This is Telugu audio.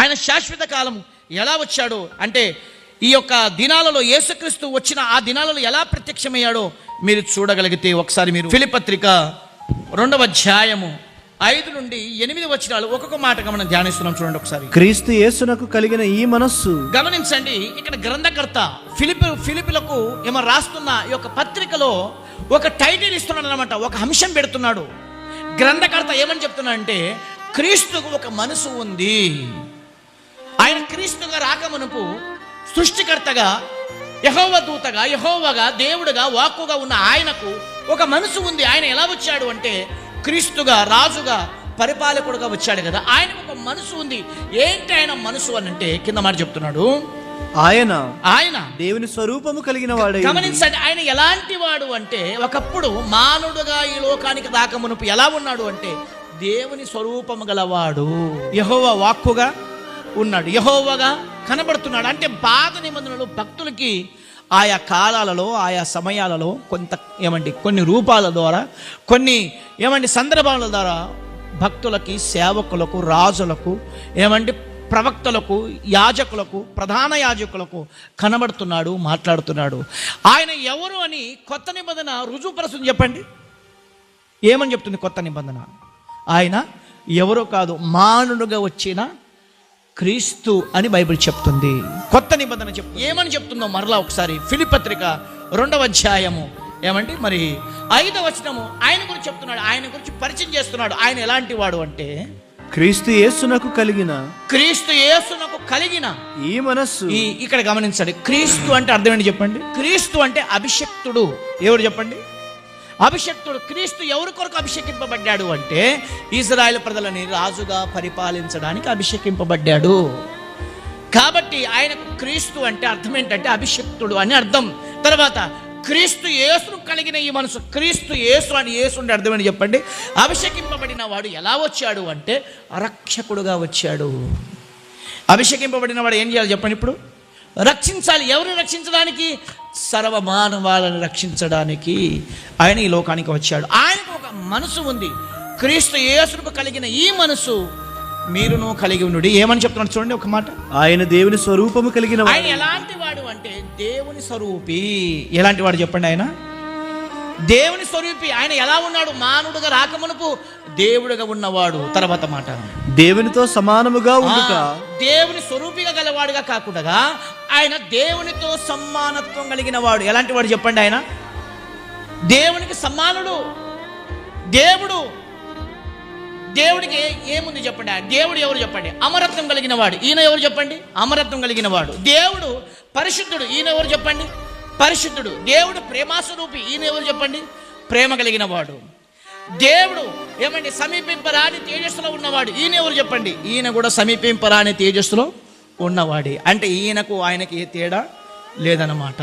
ఆయన శాశ్వత కాలం ఎలా వచ్చాడు అంటే ఈ యొక్క దినాలలో యేసుక్రీస్తు వచ్చిన ఆ దినాలలో ఎలా ప్రత్యక్షమయ్యాడో మీరు చూడగలిగితే ఒకసారి మీరు ఫిలిపత్రిక రెండవ అధ్యాయము ఐదు నుండి ఎనిమిది వచ్చినాలు ఒక్కొక్క మాటగా మనం ధ్యానిస్తున్నాం చూడండి ఒకసారి. క్రీస్తు యేసునకు కలిగిన ఈ మనస్సు గమనించండి ఇక్కడ గ్రంథకర్త ఫిలిపి ఫిలిపిలకు ఏమో రాస్తున్న ఈ యొక్క పత్రికలో ఒక టైటిల్ ఇస్తున్నాడు అనమాట ఒక అంశం పెడుతున్నాడు. గ్రంథకర్త ఏమని చెప్తున్నా అంటే క్రీస్తుకు ఒక మనసు ఉంది. ఆయన క్రీస్తుగా రాకమునుపు సృష్టికర్తగా యహోవ దూతగా యహోవగా దేవుడుగా వాక్కుగా ఉన్న ఆయనకు ఒక మనసు ఉంది. ఆయన ఎలా వచ్చాడు అంటే క్రీస్తుగా రాజుగా పరిపాలకుడుగా వచ్చాడు కదా. ఆయనకు ఒక మనసు ఉంది. ఏంటి ఆయన మనసు అని అంటే కింద మాట చెప్తున్నాడు. ఆయన ఆయన దేవుని స్వరూపము కలిగిన వాడై గమనించండి ఆయన ఎలాంటి వాడు అంటే ఒకప్పుడు మానవుడుగా ఈ లోకానికి రాకమునుపు ఎలా ఉన్నాడు అంటే దేవుని స్వరూపము గలవాడు. యహోవ వాక్కుగా ఉన్నాడు. యహోవగా కనబడుతున్నాడు. అంటే పాత నిబంధనలు భక్తులకి ఆయా కాలాలలో ఆయా సమయాలలో కొంత ఏమండి కొన్ని రూపాల ద్వారా కొన్ని ఏమండి సందర్భాల ద్వారా భక్తులకి సేవకులకు రాజులకు ఏమంటే ప్రవక్తలకు యాజకులకు ప్రధాన యాజకులకు కనబడుతున్నాడు మాట్లాడుతున్నాడు. ఆయన ఎవరు అని కొత్త నిబంధన రుజువుపరుస్తుంది చెప్పండి. ఏమని చెప్తుంది కొత్త నిబంధన? ఆయన ఎవరో కాదు మానుడుగా వచ్చిన క్రీస్తు అని బైబిల్ చెప్తుంది. కొత్త నిబంధన చెప్ ఏమని చెప్తుందో మరలా ఒకసారి ఫిలిపత్రిక రెండవ అధ్యాయము. ఏమండి మరి ఐదవ వచనము ఆయన గురించి చెప్తున్నాడు ఆయన గురించి పరిచయం చేస్తున్నాడు. ఆయన ఎలాంటి వాడు అంటే? క్రీస్తు యేసునకు కలిగిన క్రీస్తు యేసునకు కలిగిన ఈ మనస్సు. ఈ ఇక్కడ గమనించండి. క్రీస్తు అంటే అర్థం ఏంటి చెప్పండి? క్రీస్తు అంటే అభిషక్తుడు. ఎవరు చెప్పండి? అభిషక్తుడు క్రీస్తు ఎవరి కొరకు అభిషేకింపబడ్డాడు అంటే ఇజ్రాయెల్ ప్రజలని రాజుగా పరిపాలించడానికి అభిషేకింపబడ్డాడు. కాబట్టి ఆయనకు క్రీస్తు అంటే అర్థం ఏంటంటే అభిషక్తుడు అని అర్థం. తర్వాత క్రీస్తు యేసును కలిగిన ఈ మనసు క్రీస్తు యేసు అని యేసు అంటే అర్థమని చెప్పండి? అభిషేకింపబడిన వాడు ఎలా వచ్చాడు అంటే రక్షకుడుగా వచ్చాడు. అభిషేకింపబడిన వాడు ఏం చేయాలి చెప్పండి ఇప్పుడు? రక్షించాలి. ఎవరిని రక్షించడానికి? సర్వమానవాళ్ళని రక్షించడానికి ఆయన ఈ లోకానికి వచ్చాడు. ఆయనకు ఒక మనసు ఉంది. క్రీస్తు యేసుకు కలిగిన ఈ మనసు మీరును కలిగి ఉండు ఏమని చెప్తున్నాడు చూడండి ఒక మాట. ఆయన దేవుని స్వరూపము కలిగిన. ఆయన ఎలాంటి వాడు అంటే దేవుని స్వరూపి. ఎలాంటి వాడు చెప్పండి ఆయన? దేవుని స్వరూపి. ఆయన ఎలా ఉన్నాడు? మానవుడుగా రాకమునుపు దేవుడుగా ఉన్నవాడు. తర్వాత మాట. దేవునితో సమానముగా ఉండుట. దేవుని స్వరూపిగా గలవాడుగా కాకుండా ఆయన దేవునితో సమానత్వం కలిగిన వాడు. ఎలాంటి వాడు చెప్పండి ఆయన? దేవునికి సమానుడు. దేవుడు. దేవుడికి ఏముంది చెప్పండి దేవుడు ఎవరు చెప్పండి? అమరత్వం కలిగిన వాడు. ఈయన ఎవరు చెప్పండి? అమరత్వం కలిగిన వాడు. దేవుడు పరిశుద్ధుడు. ఈయన ఎవరు చెప్పండి? పరిశుద్ధుడు. దేవుడు ప్రేమాస్వరూపి. ఈయన ఎవరు చెప్పండి? ప్రేమ కలిగిన వాడు. దేవుడు ఏమండి? సమీపింపరాని తేజస్సులో ఉన్నవాడు. ఈయన ఎవరు చెప్పండి? ఈయన కూడా సమీపింపరాని తేజస్సులో ఉన్నవాడే. అంటే ఈయనకు ఆయనకి ఏ తేడా లేదన్నమాట.